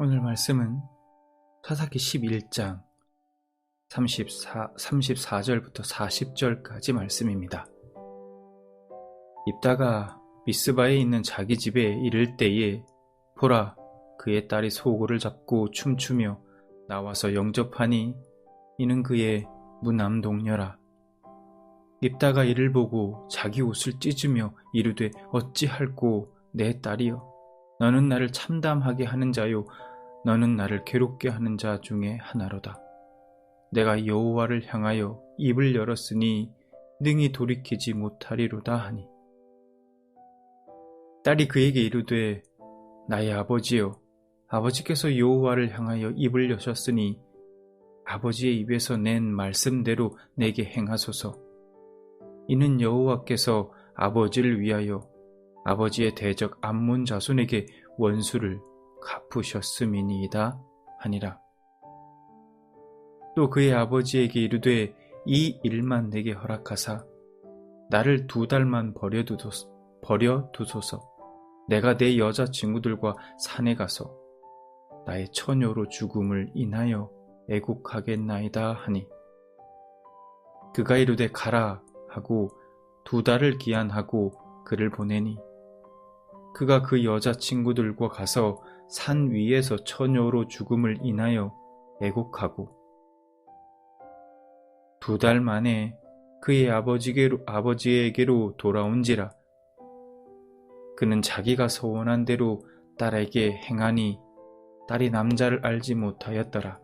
오늘 말씀은 사사기 11장 34, 34절부터 40절까지 말씀입니다. 입다가 미스바에 있는 자기 집에 이를 때에 보라 그의 딸이 소고를 잡고 춤추며 나와서 영접하니 이는 그의 무남 동녀라. 입다가 이를 보고 자기 옷을 찢으며 이르되 어찌할꼬 내 딸이여 너는 나를 참담하게 하는 자요 너는 나를 괴롭게 하는 자 중에 하나로다. 내가 여호와를 향하여 입을 열었으니 능히 돌이키지 못하리로다 하니. 딸이 그에게 이르되 나의 아버지여 아버지께서 여호와를 향하여 입을 여셨으니 아버지의 입에서 낸 말씀대로 내게 행하소서. 이는 여호와께서 아버지를 위하여 아버지의 대적 암몬 자손에게 원수를 갚으셨음이니이다 하니라. 또 그의 아버지에게 이르되 이 일만 내게 허락하사 나를 두 달만 버려두소서, 버려두소서. 내가 내 여자 친구들과 산에 가서 나의 처녀로 죽음을 인하여 애국하겠나이다 하니 그가 이르되 가라 하고 두 달을 기한하고 그를 보내니 그가 그 여자 친구들과 가서 산 위에서 처녀로 죽음을 인하여 애곡하고 두 달 만에 그의 아버지에게로, 아버지에게로 돌아온지라 그는 자기가 소원한 대로 딸에게 행하니 딸이 남자를 알지 못하였더라.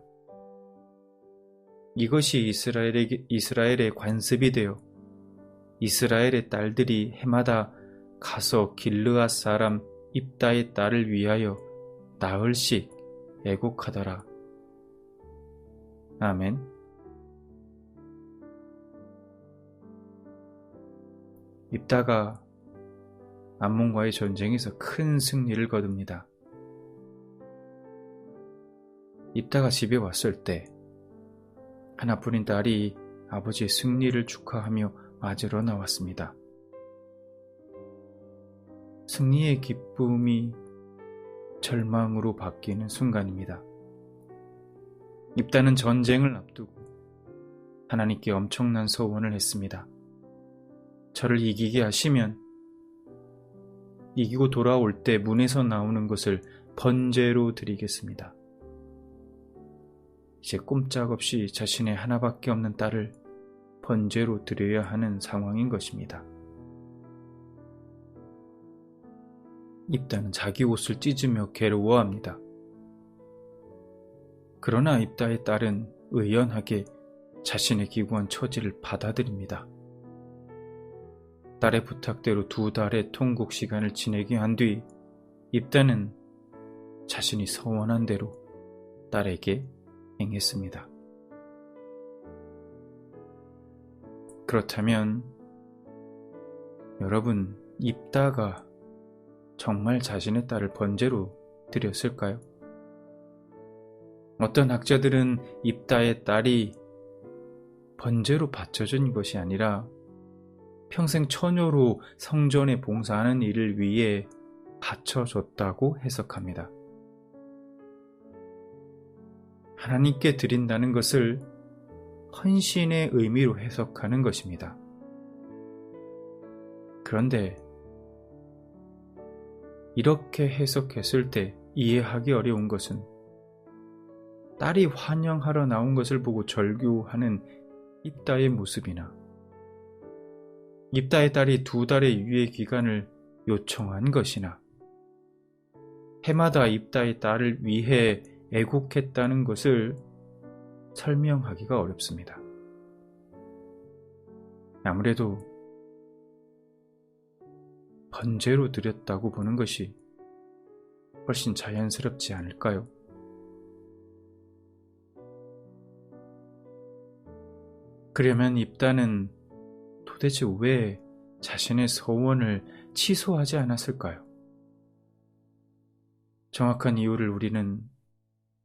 이것이 이스라엘의, 이스라엘의 관습이 되어 이스라엘의 딸들이 해마다 가서 길르앗 사람 입다의 딸을 위하여 나흘씩 애곡하더라. 아멘. 입다가 암몬과의 전쟁에서 큰 승리를 거둡니다. 입다가 집에 왔을 때 하나뿐인 딸이 아버지의 승리를 축하하며 맞으러 나왔습니다. 승리의 기쁨이 절망으로 바뀌는 순간입니다. 입다는 전쟁을 앞두고 하나님께 엄청난 소원을 했습니다. 저를 이기게 하시면 이기고 돌아올 때 문에서 나오는 것을 번제로 드리겠습니다. 이제 꼼짝없이 자신의 하나밖에 없는 딸을 번제로 드려야 하는 상황인 것입니다. 입다는 자기 옷을 찢으며 괴로워합니다. 그러나 입다의 딸은 의연하게 자신의 기구한 처지를 받아들입니다. 딸의 부탁대로 두 달의 통곡 시간을 지내게 한 뒤 입다는 자신이 서원한 대로 딸에게 행했습니다. 그렇다면 여러분 입다가 정말 자신의 딸을 번제로 드렸을까요? 어떤 학자들은 입다의 딸이 번제로 바쳐준 것이 아니라 평생 처녀로 성전에 봉사하는 일을 위해 바쳐줬다고 해석합니다. 하나님께 드린다는 것을 헌신의 의미로 해석하는 것입니다. 그런데 이렇게 해석했을 때 이해하기 어려운 것은 딸이 환영하러 나온 것을 보고 절규하는 입다의 모습이나 입다의 딸이 두 달의 유예 기간을 요청한 것이나 해마다 입다의 딸을 위해 애국했다는 것을 설명하기가 어렵습니다. 아무래도 번제로 드렸다고 보는 것이 훨씬 자연스럽지 않을까요? 그러면 입다는 도대체 왜 자신의 소원을 취소하지 않았을까요? 정확한 이유를 우리는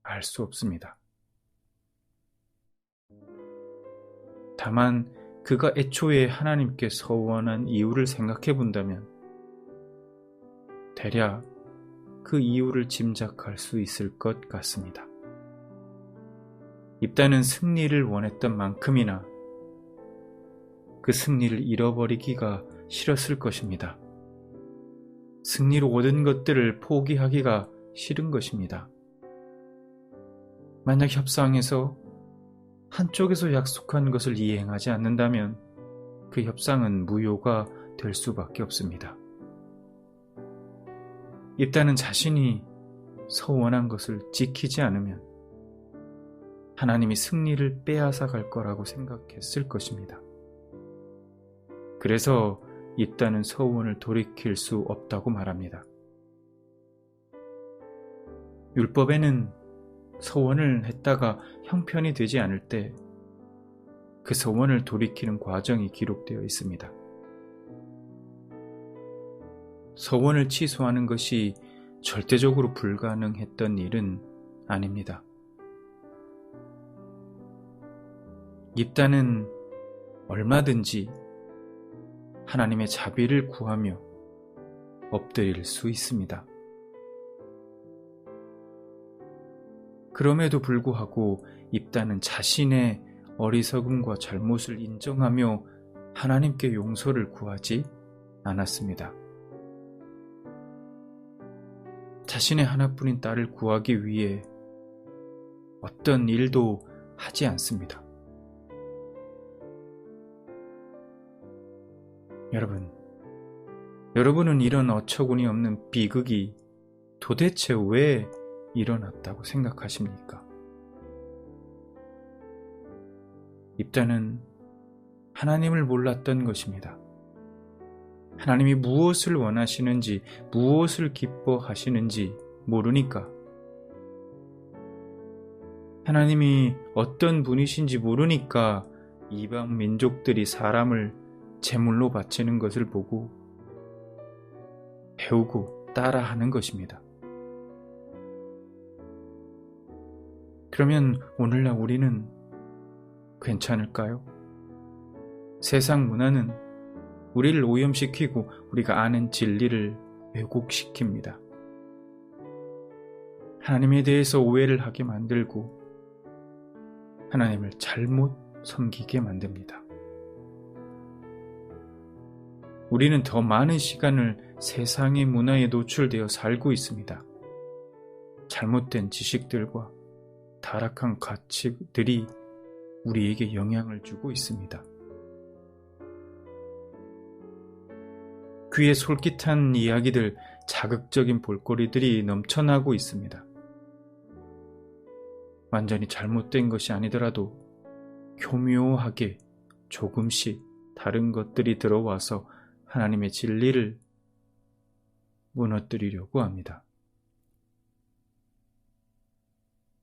알 수 없습니다. 다만 그가 애초에 하나님께 서원한 이유를 생각해 본다면 대략 그 이유를 짐작할 수 있을 것 같습니다. 입단은 승리를 원했던 만큼이나 그 승리를 잃어버리기가 싫었을 것입니다. 승리로 얻은 것들을 포기하기가 싫은 것입니다. 만약 협상에서 한쪽에서 약속한 것을 이행하지 않는다면 그 협상은 무효가 될 수밖에 없습니다. 입단은 자신이 서원한 것을 지키지 않으면 하나님이 승리를 빼앗아 갈 거라고 생각했을 것입니다. 그래서 입단은 서원을 돌이킬 수 없다고 말합니다. 율법에는 서원을 했다가 형편이 되지 않을 때 그 서원을 돌이키는 과정이 기록되어 있습니다. 서원을 취소하는 것이 절대적으로 불가능했던 일은 아닙니다. 입단은 얼마든지 하나님의 자비를 구하며 엎드릴 수 있습니다. 그럼에도 불구하고 입단은 자신의 어리석음과 잘못을 인정하며 하나님께 용서를 구하지 않았습니다. 자신의 하나뿐인 딸을 구하기 위해 어떤 일도 하지 않습니다. 여러분, 여러분은 이런 어처구니 없는 비극이 도대체 왜 일어났다고 생각하십니까? 입자는 하나님을 몰랐던 것입니다. 하나님이 무엇을 원하시는지, 무엇을 기뻐하시는지 모르니까. 하나님이 어떤 분이신지 모르니까 이방 민족들이 사람을 제물로 바치는 것을 보고 배우고 따라하는 것입니다. 그러면 오늘날 우리는 괜찮을까요? 세상 문화는 우리를 오염시키고 우리가 아는 진리를 왜곡시킵니다. 하나님에 대해서 오해를 하게 만들고 하나님을 잘못 섬기게 만듭니다. 우리는 더 많은 시간을 세상의 문화에 노출되어 살고 있습니다. 잘못된 지식들과 타락한 가치들이 우리에게 영향을 주고 있습니다. 귀에 솔깃한 이야기들, 자극적인 볼거리들이 넘쳐나고 있습니다. 완전히 잘못된 것이 아니더라도 교묘하게 조금씩 다른 것들이 들어와서 하나님의 진리를 무너뜨리려고 합니다.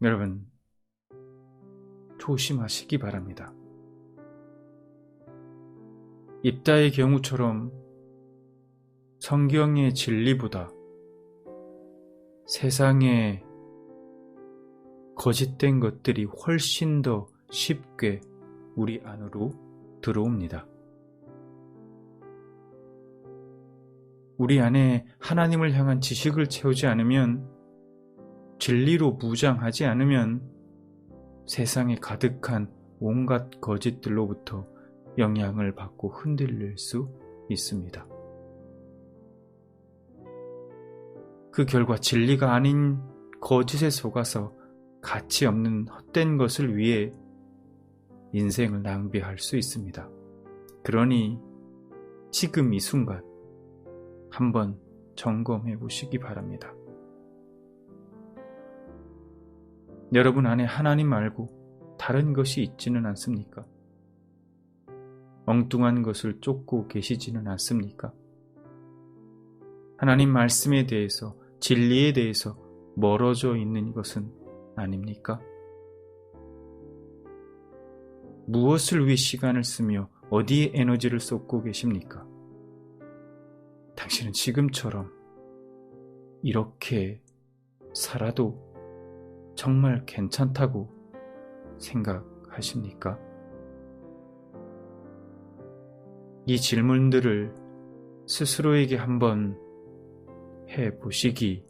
여러분, 조심하시기 바랍니다. 입다의 경우처럼 성경의 진리보다 세상의 거짓된 것들이 훨씬 더 쉽게 우리 안으로 들어옵니다. 우리 안에 하나님을 향한 지식을 채우지 않으면 진리로 무장하지 않으면 세상에 가득한 온갖 거짓들로부터 영향을 받고 흔들릴 수 있습니다. 그 결과 진리가 아닌 거짓에 속아서 가치 없는 헛된 것을 위해 인생을 낭비할 수 있습니다. 그러니 지금 이 순간 한번 점검해 보시기 바랍니다. 여러분 안에 하나님 말고 다른 것이 있지는 않습니까? 엉뚱한 것을 쫓고 계시지는 않습니까? 하나님 말씀에 대해서, 진리에 대해서 멀어져 있는 것은 아닙니까? 무엇을 위해 시간을 쓰며 어디에 에너지를 쏟고 계십니까? 당신은 지금처럼 이렇게 살아도 정말 괜찮다고 생각하십니까? 이 질문들을 스스로에게 한번 해 보시기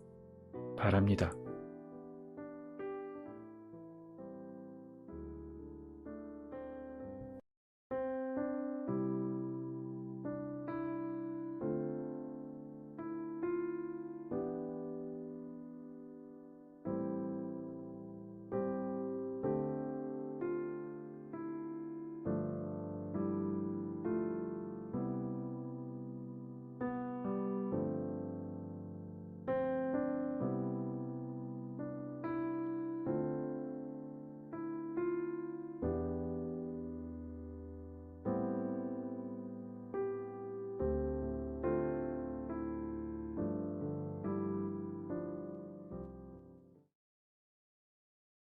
바랍니다.